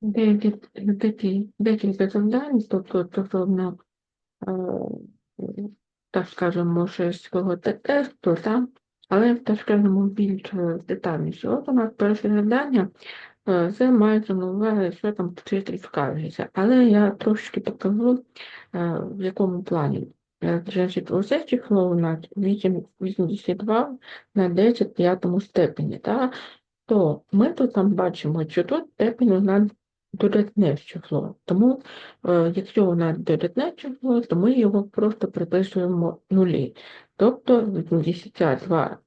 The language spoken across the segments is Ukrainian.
деякі, декілька завдань, тобто стосовно, е, так скажемо, шестського тесту, так? але так скажемо більш е, детальніше. От у нас перше завдання, е, це мається на увазі, що там вчитель скаржиться. Але я трошки покажу, в якому плані. Значить, оце число у нас 8, 82 на 10 п'ятому степені, так? То ми тут там бачимо, що тут степень у нас додатне число. Тому, е, якщо у нас додатне число, то ми його просто приписуємо нулі. Тобто 82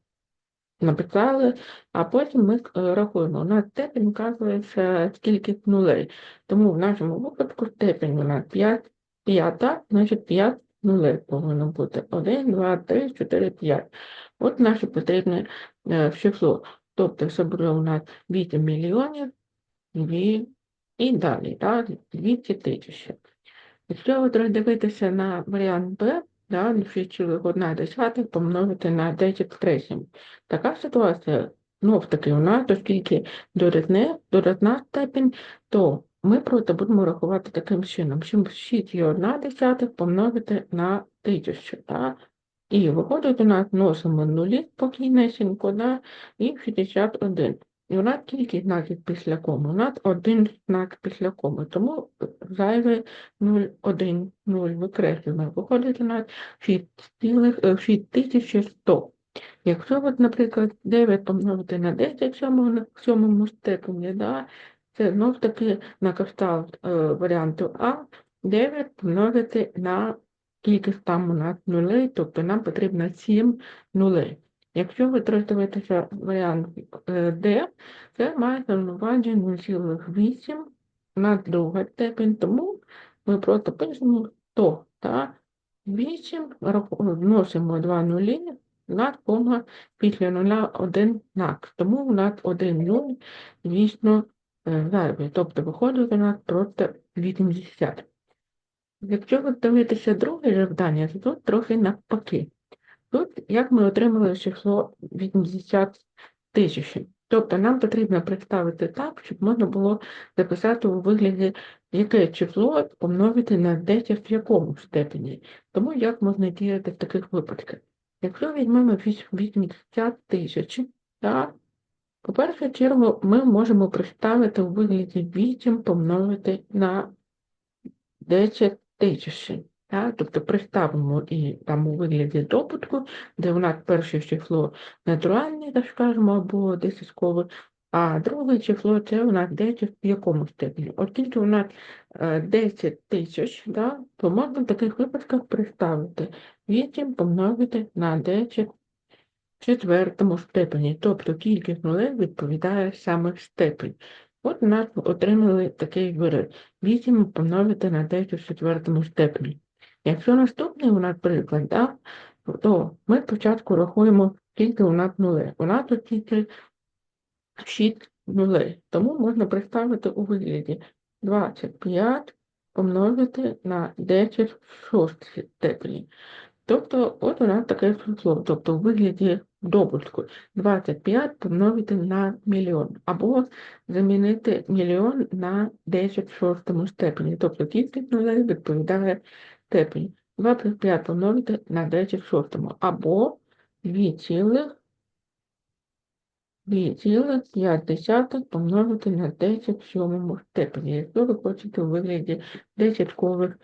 написали, а потім ми е, рахуємо. У нас степень вказується скільки нулей. Тому в нашому випадку степень у нас 5, 5, значить 5 нулей повинно бути. 1, 2, 3, 4, 5. От наше потрібне е, число. Тобто це буде у нас 8 мільйонів 2 і далі, так, 200 тисяч. Якщо ви треба дивитися на варіант Б, да, 6,1 помножити на 10 третім. Така ситуація, знов таки у нас, оскільки додатна степень, то ми просто будемо рахувати таким чином, що 6,1 помножити на 1000, так? І виходить у нас носимо нулі спокійнесенько, да, і 61. І у нас кількість знаків після коми. У нас один знак після коми, тому зайве 0, 1, 0 викреслюємо. Виходить у нас 6100. Якщо, от, наприклад, 9 помножити на 10 в сьомому, в степені, да, це знов таки на кшталт е, варіанту А, 9 помножити на кількість там у нас нулей, тобто нам потрібно 7 нулей. Якщо ви варіант е, D, це має на увазі 0,8 на друга степень, тому ми просто пишемо 100, та 8, вносимо 2 нулі, над кома після нуля 1 знак. Тому у нас 1 0, звісно, е, зайвий. Тобто виходить у нас просто 80. Якщо ви дивитеся друге завдання, то тут трохи навпаки. Тут як ми отримали число 80 тисяч. Тобто нам потрібно представити так, щоб можна було записати у вигляді, яке число помножити на 10 в якому степені. Тому як можна діяти в таких випадках? Якщо візьмемо 80 тисяч, по першу чергу ми можемо представити у вигляді 8 помножити на 10 тисяч. Так? Тобто представимо і там у вигляді добутку, де у нас перше число натуральне, так скажемо, або десяткове, а друге число це у нас 10 в якому степені. Оскільки у нас 10 е, тисяч, да, то можна в таких випадках представити 8 помножити на 10 в четвертому степені. Тобто кількість нулей відповідає саме степень. От нас отримали такий вираз. 8 помножити на 10 в четвертому степені. Якщо наступний у нас приклад, да, то ми спочатку рахуємо, скільки у нас нулей. У нас тут тільки 6 нулей. Тому можна представити у вигляді 25 помножити на 10 в шостій степені. Тобто, от у нас таке число, тобто у вигляді добутку 25 помножити на мільйон, або замінити мільйон на 10 в шостому степені. Тобто кількість нулей відповідає степені. 2 плюс 5 помножити на 10 в шостому, або 2,5 помножити на 10 в сьомому степені, якщо ви хочете у вигляді десяткових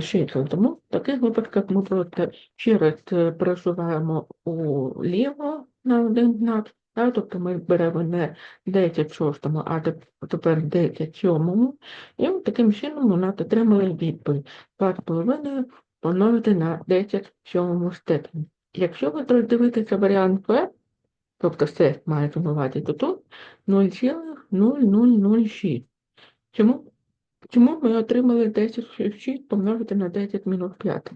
чисел. Тому в таких випадках ми просто ще раз е, просуваємо уліво на один знак, так, тобто ми беремо не 10 в шостому, а тепер 10 в сьомому, і таким чином у нас отримали відповідь 2,5 помножити на 10 в сьомому степені. Якщо ви дивитеся варіант Б, тобто все має сумувати, тут 0,0006. Чому? Чому ми отримали 10 6 помножити на 10 мінус 5?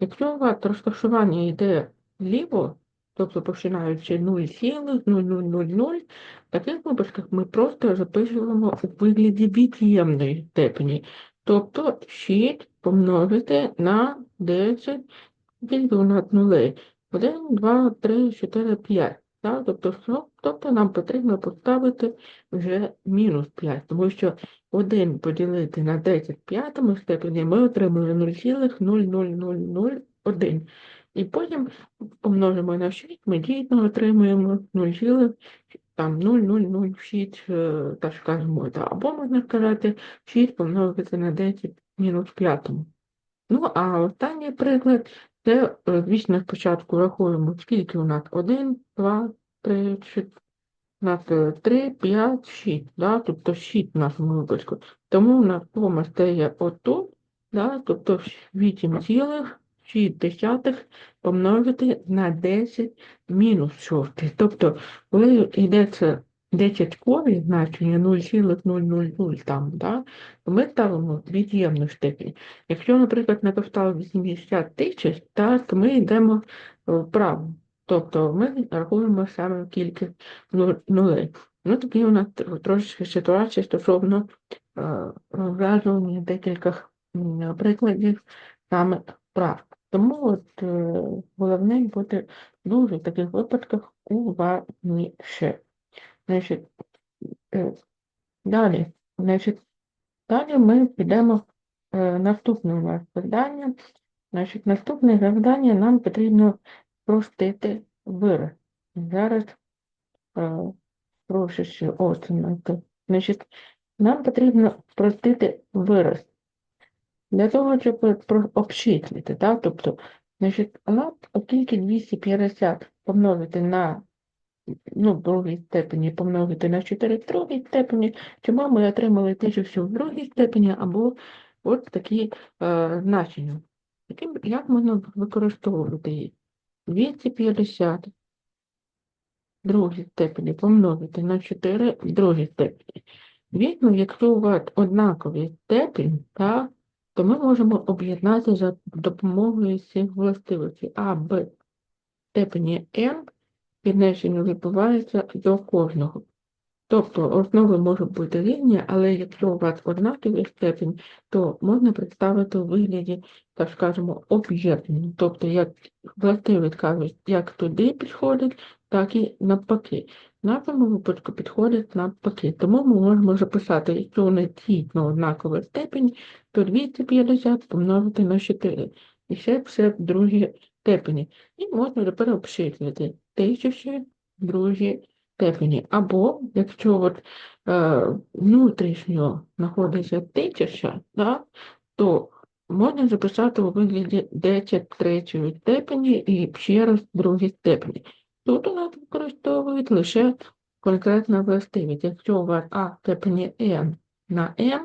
Якщо у вас розташування йде зліво, тобто починаючи 0,0000, в таких випадках ми просто записуємо у вигляді від'ємної степені. Тобто 6 помножити на 10 більше над нулей. 1, 2, 3, 4, 5. Да? Тобто, що- тобто нам потрібно поставити вже мінус 5, тому що 1 поділити на 10 в п'ятому степені ми отримали 0,0001. І потім помножимо на 6, ми дійсно отримуємо 0, там 0,006, е, так скажемо, або можна сказати 6 помножити на 10 мінус в п'ятому. Ну, а останній приклад, це, звісно, спочатку рахуємо, скільки у нас 1, 2, 3, 4, у нас 3, 5, 6, да? тобто 6 в нашому випадку. Тому у нас сума стає отут, да? тобто 8,6 помножити на 10 мінус 6. Тобто, коли йдеться десяткові значення 0,000 там, да? то ми ставимо від'ємну степінь. Якщо, наприклад, написав 80 тисяч, так, то ми йдемо вправо. Тобто ми рахуємо саме кількість ну- нулей. Ну, тоді у нас трошечки ситуація стосовно е, розв'язування декількох прикладів саме прав. Тому от е, головне бути дуже в таких випадках уважніше. Значить, е, далі, значить, далі ми підемо е, наступне у нас завдання. Значить, наступне завдання нам потрібно спростити вираз. Зараз е, трошечки оцінити. Значить, нам потрібно спростити вираз. Для того, щоб обчислити, так? Тобто, значить, у нас, оскільки 250 помножити на ну, в другій степені помножити на 4 в другій степені, чому ми отримали те, що все в другій степені, або от такі е, значення. Таким, як можна використовувати їх? 250 в другій степені помножити на 4 в другій степені. Звісно, якщо у вас однакові степені, так, то ми можемо об'єднати за допомогою цих властивостей А, Б степені n піднесення відбувається до кожного. Тобто основи можуть бути рівні, але якщо у вас однаковий степень, то можна представити у вигляді, так скажемо, об'єднання. Тобто, як властивість кажуть, як туди підходить, так і навпаки. В нашому випадку підходить навпаки. Тому ми можемо записати, якщо вони дійсно однакова степень, то 250 помножити на 4. І ще все в другій степені. І можна тепер обчислити тисячі в другій степені. Або, якщо от, е, внутрішньо знаходиться тисяча, да, то можна записати у вигляді 10 третьої степені і ще раз другій степені. Тут у нас використовують лише конкретна властивість. Якщо у вас А в степені n на m,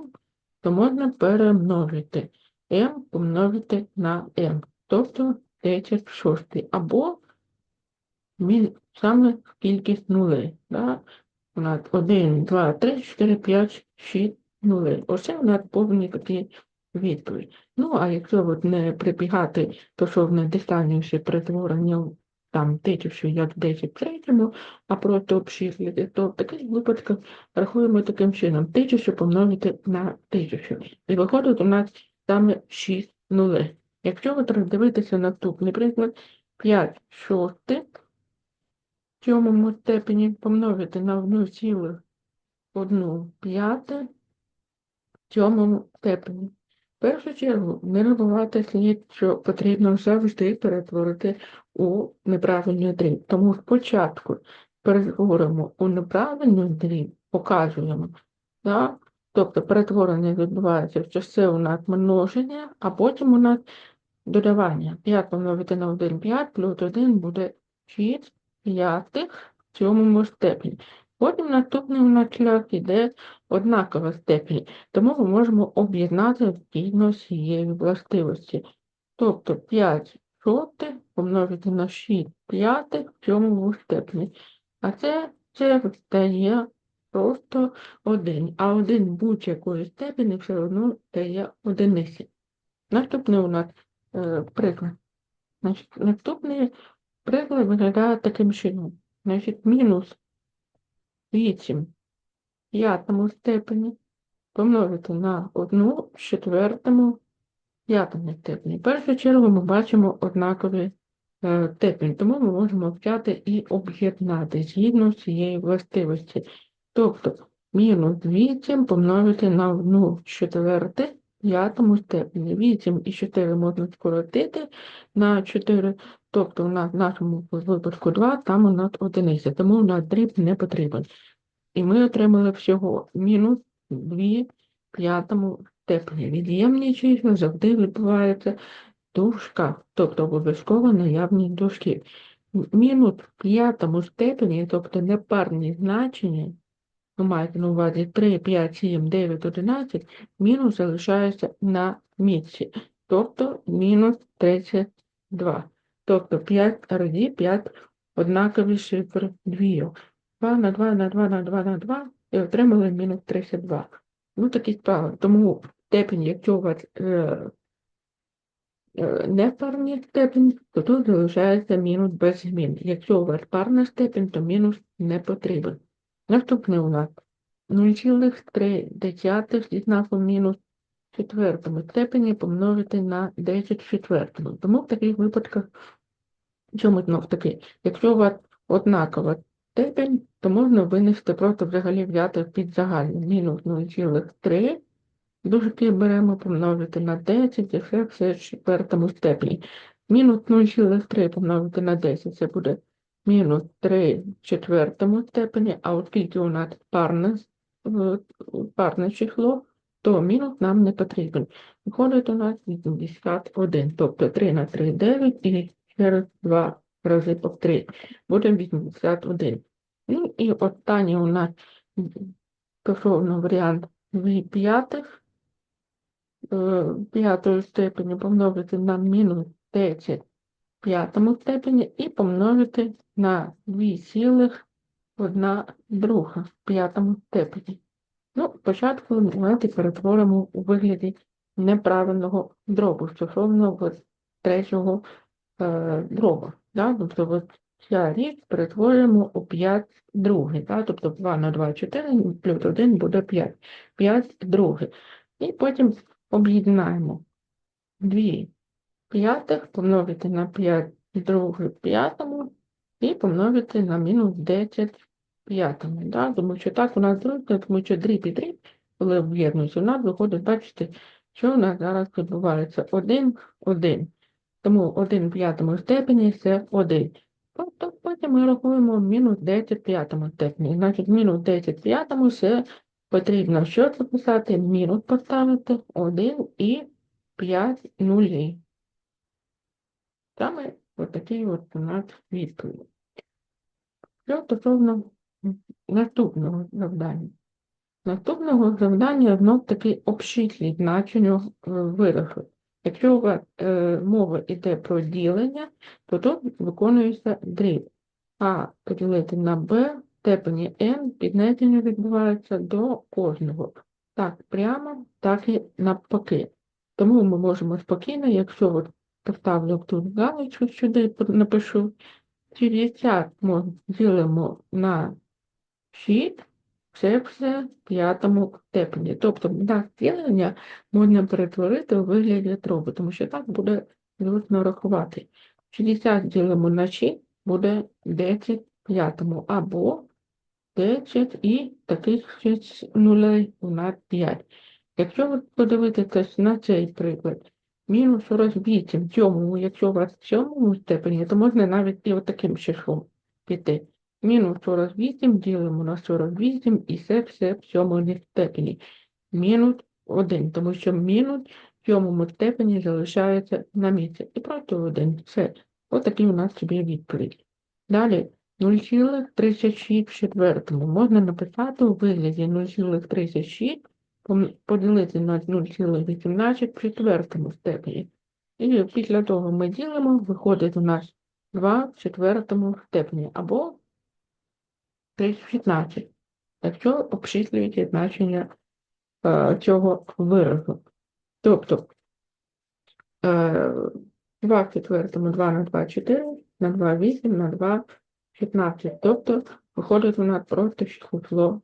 то можна перемножити m помножити на m, тобто 10 в шостий, або саме кількість нулей. Да? У нас 1, 2, 3, 4, 5, 6 нулей. Оце у нас повні такі відповідь. Ну, а якщо от не прибігати, то що в недистанніші перетворення там тисячу як 10 в третьому, а просто обчислити, то в таких випадках рахуємо таким чином. Тисячу помножити на тисячу. І виходить у нас саме 6 нулей. Якщо от роздивитися наступний приклад, 5 шостих сьомому степені помножити на 1,1 п'яте в степені. В першу чергу не забувати слід, що потрібно завжди перетворити у неправильний дріб. Тому спочатку перетворимо у неправильний дріб, показуємо, да? тобто перетворення відбувається в часи у нас множення, а потім у нас додавання. 5 помножити на 1 5 плюс 1 буде 6 п'ятих в сьомому степені. Потім наступний у нас шлях іде однакова степень, тому ми можемо об'єднати згідно з цієї властивості. Тобто 5 шостих помножити на 6 п'ятих в сьомому степені. А це, це стає просто 1. А 1 будь-якої степені все одно стає одиниці. Наступний у нас е, приклад. Наступний приклад виглядає таким чином. Значить, мінус 8 в п'ятому степені помножити на 1 в четвертому п'ятому степені. В першу чергу ми бачимо однакові е, тому ми можемо взяти і об'єднати згідно з цієї властивості. Тобто мінус 8 помножити на 1 в четверте п'ятому степені. 8 і 4 можна скоротити на 4, тобто у нас в нашому випадку 2, там у нас одиниця, тому у нас дріб не потрібен. І ми отримали всього мінус 2 п'ятому степені. Від'ємні числа завжди відбуваються в дужках, тобто обов'язково наявність дужків. М- Мінус в п'ятому степені, тобто непарні значення, ви маєте на увазі 3, 5, 7, 9, 11, мінус залишається на місці, тобто мінус 32. Тобто 5 разів 5 однакові цифри двійок. 2 на 2 на 2 на 2 на 2 і отримали мінус 32. Ну, такі справи. Тому степень, якщо у вас е, е, не парний степень, то тут залишається мінус без змін. Якщо у вас парна степень, то мінус не потрібен. Наступний у нас 0,3 зі знаком мінус четвертому степені помножити на 10 в четвертому. Тому в таких випадках, чому знов таки, якщо у вас однакова степень, то можна винести просто взагалі взяти під загальний мінус 0,3, дужки беремо помножити на 10, і все, все в четвертому степені. Мінус 0,3 помножити на 10, це буде мінус 3 в четвертому степені, а оскільки у нас парне, парне число, то мінус нам не потрібен. Виходить у нас 81, тобто 3 на 3 – 9 і через 2 рази по 3 буде 81. Ну і останній у нас стосовно варіант 2 п'ятих, е, п'ятої степені помножити на мінус 10 в п'ятому степені і помножити на 2 цілих 1 друга в п'ятому степені. Ну, спочатку давайте перетворимо у вигляді неправильного дробу стосовно третього дроба. Да? Тобто от ця річ перетворюємо у 5 другий. Да? Тобто 2 на 2 – 4, плюс 1 буде 5. 5 другий. І потім об'єднаємо 2 п'ятих помножити на 5 другий п'ятому і помножити на мінус 10 п'ятому. Да? Тому що так у нас зручно, тому що дріб і дріб, коли об'єднуються, у нас виходить, бачите, що у нас зараз відбувається 1, 1. Тому 1 в п'ятому степені це 1. Тобто потім ми рахуємо мінус 10 в п'ятому степені. Значить, мінус 10 в п'ятому це потрібно що записати? Мінус поставити 1 і 5 нулі. Саме отакий от у нас відповідь. Що стосовно наступного завдання. Наступного завдання знов таки обчисліть значення е, виразу. Якщо у вас е, мова йде про ділення, то тут виконується дріб. А поділити на в степені n піднесення відбувається до кожного. Так прямо, так і навпаки. Тому ми можемо спокійно, якщо от поставлю тут галочку сюди, напишу, 60 ми ділимо на 6, це все в п'ятому степені. Тобто ділення можна перетворити у вигляді дробу, тому що так буде зручно рахувати. 60 ділимо на 6 буде 10 в п'ятому, або 10 і таких 6 нулей у нас 5. Якщо ви подивитися на цей приклад, мінус 48 в сьомому, якщо у вас в сьомому степені, то можна навіть і отаким числом піти. Мінус 48 ділимо на 48 і це все в сьомому степені. Мінус 1, тому що мінус в сьомому степені залишається на місці. І просто 1. Все. Отакий у нас собі відповідь. Далі 0,36 в четвертому можна написати у вигляді 0,36 поділити на 0,18 в четвертому степені. І після того ми ділимо, виходить у нас 2 в четвертому степені або 15, якщо обчислюєте значення е, цього виразу. Тобто е, 2 в четвертому 2 на 2 4, на 2 8, на 2 15. Тобто виходить у нас просто число